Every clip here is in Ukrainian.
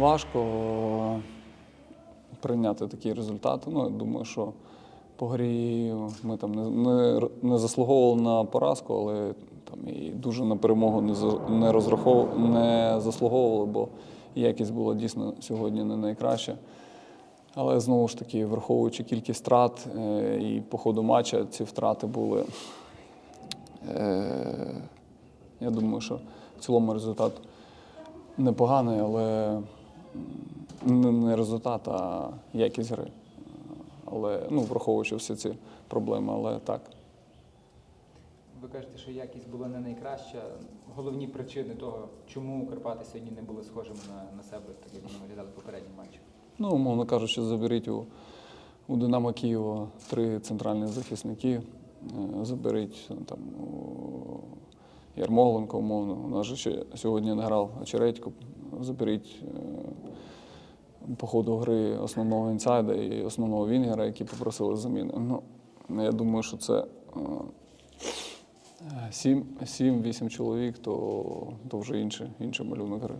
Важко прийняти такі результати. Ну, я думаю, що по грі ми там не, не, не заслуговували на поразку, але там і дуже на перемогу не, не, розраховували, не заслуговували, бо якість була дійсно сьогодні не найкраща. Але знову ж таки, враховуючи кількість втрат е, і по ходу матча, ці втрати були. Е, я думаю, що в цілому результат непоганий, але не- результат, а якість гри. Але ну, враховуючи всі ці проблеми, але так. Ви кажете, що якість була не найкраща. Головні причини того, чому Карпати сьогодні не були схожими на, на себе, так як вони виглядали в попередньому матчі. Ну, умовно кажучи, заберіть у, у Динамо Києва три центральні захисники, е, заберіть там у Ярмоленко, умовно. У нас же ще сьогодні не грав Очередько. Заберіть е, по ходу гри основного інсайда і основного Вінгера, які попросили заміни. Ну, я думаю, що це. е, Сім- 7-8 чоловік, то, то вже інший, інший малюнок гри.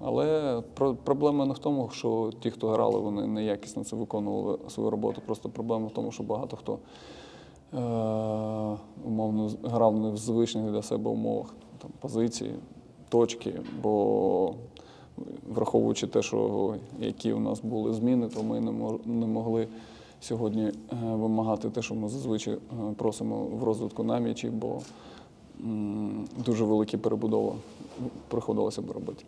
Але про- проблема не в тому, що ті, хто грали, вони неякісно це виконували свою роботу. Просто проблема в тому, що багато хто е, умовно грав не в звичних для себе умовах там, позиції, точки. Бо враховуючи те, що які у нас були зміни, то ми не, могли сьогодні е, вимагати те, що ми зазвичай е, просимо в розвитку на м'ячі, бо дуже великі перебудови приходилося б робити.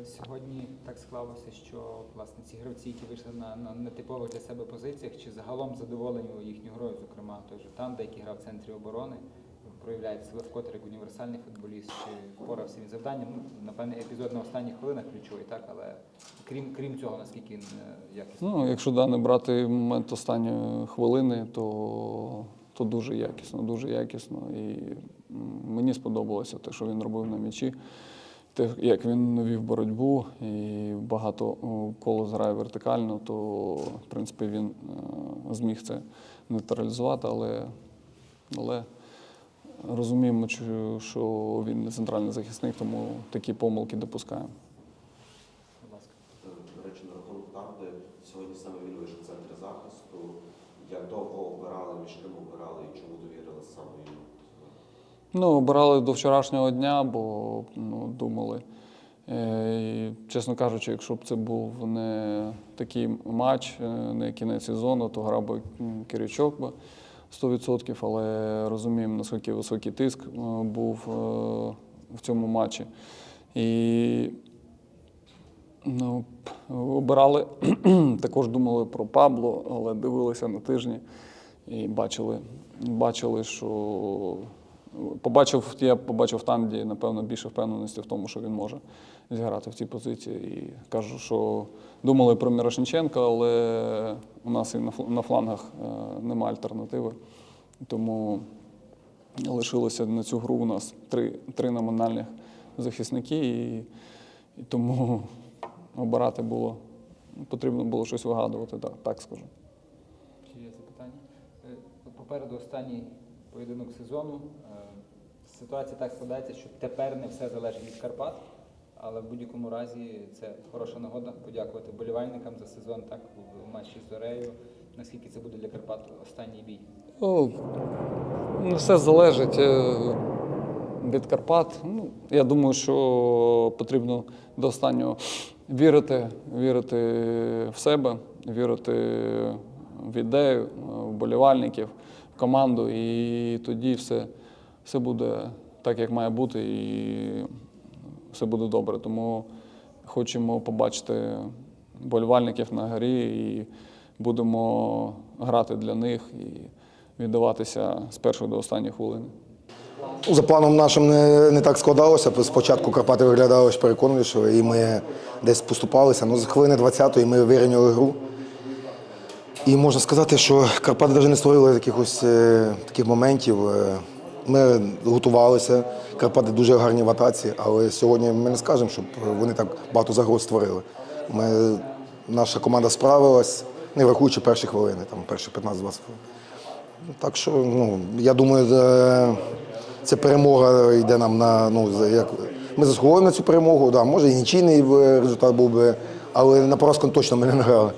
Е, Сьогодні так склалося, що власне ці гравці, які вийшли на, на нетипових для себе позиціях, чи загалом задоволені їхньою грою, зокрема той же Танда, який грав в центрі оборони, проявляє себе вкотре як універсальний футболіст, чи впорався він завданням. Ну, напевне, епізод на останніх хвилинах ключовий, так, але крім, крім цього, наскільки він е, якісно. Ну, якщо да, брати момент останньої хвилини, то, то дуже якісно, дуже якісно. І мені сподобалося те, що він робив на м'ячі, те, як він вів боротьбу і багато коло зграє вертикально, то в принципі він е, зміг це нейтралізувати, але, але розуміємо, що- він не центральний захисник, тому такі помилки допускаємо. Будь ласка. До речі, на рахунок Тарди, сьогодні саме він вийшов в центрі захисту. Як довго обирали, між ким обирали і чому довірили саме йому? Ну, обирали до вчорашнього дня, бо ну, думали. Е, і, чесно кажучи, якщо б це був не такий матч, е, не кінець сезону, то грав би Киричок би 100%, але розуміємо, наскільки високий тиск е, був е, в цьому матчі. І ну, обирали, також думали про Пабло, але дивилися на тижні і бачили, бачили, що побачив, я побачив в Танді, напевно, більше впевненості в тому, що він може зіграти в цій позиції. І кажу, що думали про Мірошниченка, але у нас і на флангах е, немає альтернативи. Тому лишилося на цю гру у нас три, три номінальних захисники, і, і тому обирати було потрібно було щось вигадувати, так, так скажу. Чи є запитання? Е, Попереду останній поєдинок сезону. Е, Ситуація так складається, що тепер не все залежить від Карпат, але в будь-якому разі це хороша нагода подякувати болівальникам за сезон так в матчі з Зорею. Наскільки це буде для Карпат останній бій? Ну, ну, все залежить е, від Карпат. Ну, я думаю, що потрібно до останнього вірити, вірити в себе, вірити в ідею, болівальників, в команду, і тоді все, все буде так, як має бути, і все буде добре. Тому хочемо побачити болівальників на горі і будемо грати для них і віддаватися з першої до останньої хвилини. За планом нашим не, не так складалося. Спочатку Карпати виглядали переконливіше, і ми десь поступалися. Ну, з хвилини 20-ї ми вирівняли гру. І можна сказати, що Карпати навіть не створили якихось е, таких моментів. Е, Ми готувалися, Карпати дуже гарні в атаці, але сьогодні ми не скажемо, щоб вони так багато загроз створили. Ми, наша команда справилась, не врахуючи перші хвилини, там перші 15-20 хвилин. Так що, ну, я думаю, е, це перемога йде нам на ну, як, Ми заслуговуємо на цю перемогу. Да, може і нічийний результат був би, але на поразку точно ми не награли.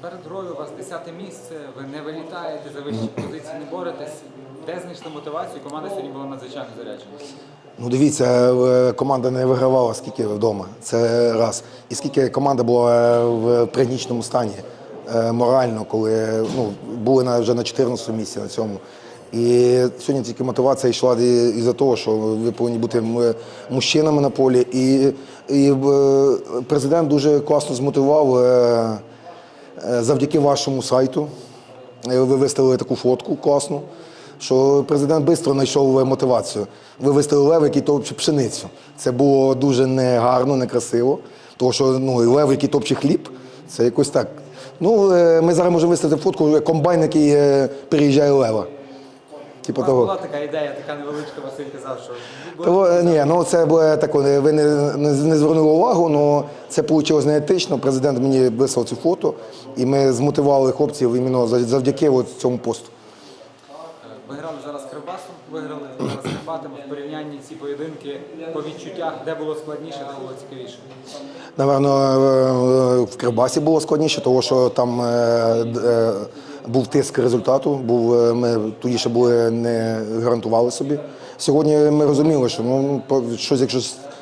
Перед грою у вас 10 місце, ви не вилітаєте, за вищі позиції не боретесь. Де знайшли мотивацію? Команда сьогодні була надзвичайно заряджена. Ну, дивіться, е, команда не вигравала скільки вдома. Це раз. І скільки команда була е, в пригнічному стані е, морально, коли ну, були на, вже на 14 місці на цьому. І сьогодні тільки мотивація йшла і- із-за того, що ви повинні бути мужчинами на полі. І, і е, президент дуже класно змотивував е, е, завдяки вашому сайту. Е, Ви виставили таку фотку класну, що президент швидко знайшов мотивацію. Ви виставили лев, який топче пшеницю. Це було дуже негарно, некрасиво. Тому що ну, лев, який топче хліб, це якось так. Ну, е, ми зараз можемо виставити фотку, комбайн, який е, переїжджає лева. Типу того. була така ідея, така невеличка, Василь казав, що Того, е, ні, ну це було таке, ви не, не, не звернули увагу, але це вийшло неетично. Президент мені вислав цю фото, і ми змотивували хлопців іменно завдяки от цьому посту. ви грали зараз Кривбасом, виграли зараз Карпатами. В порівнянні ці поєдинки по відчуттях, де було складніше, де було цікавіше. Наверно, е, в Кривбасі було складніше, тому що там е, е, був тиск результату. Був, е, ми тоді ще були не гарантували собі. Сьогодні ми розуміли, що ну, щось, якщо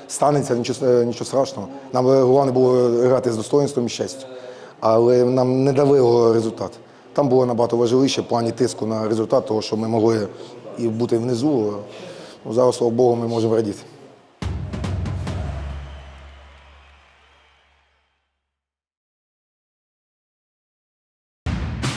станеться, нічого, е, нічого страшного. Нам головне було грати з достоинством і честю. Але нам не дали результат. Там було набагато важливіше в плані тиску на результат, того, що ми могли і бути внизу. Ну, Зараз, слава Богу, ми можемо радіти.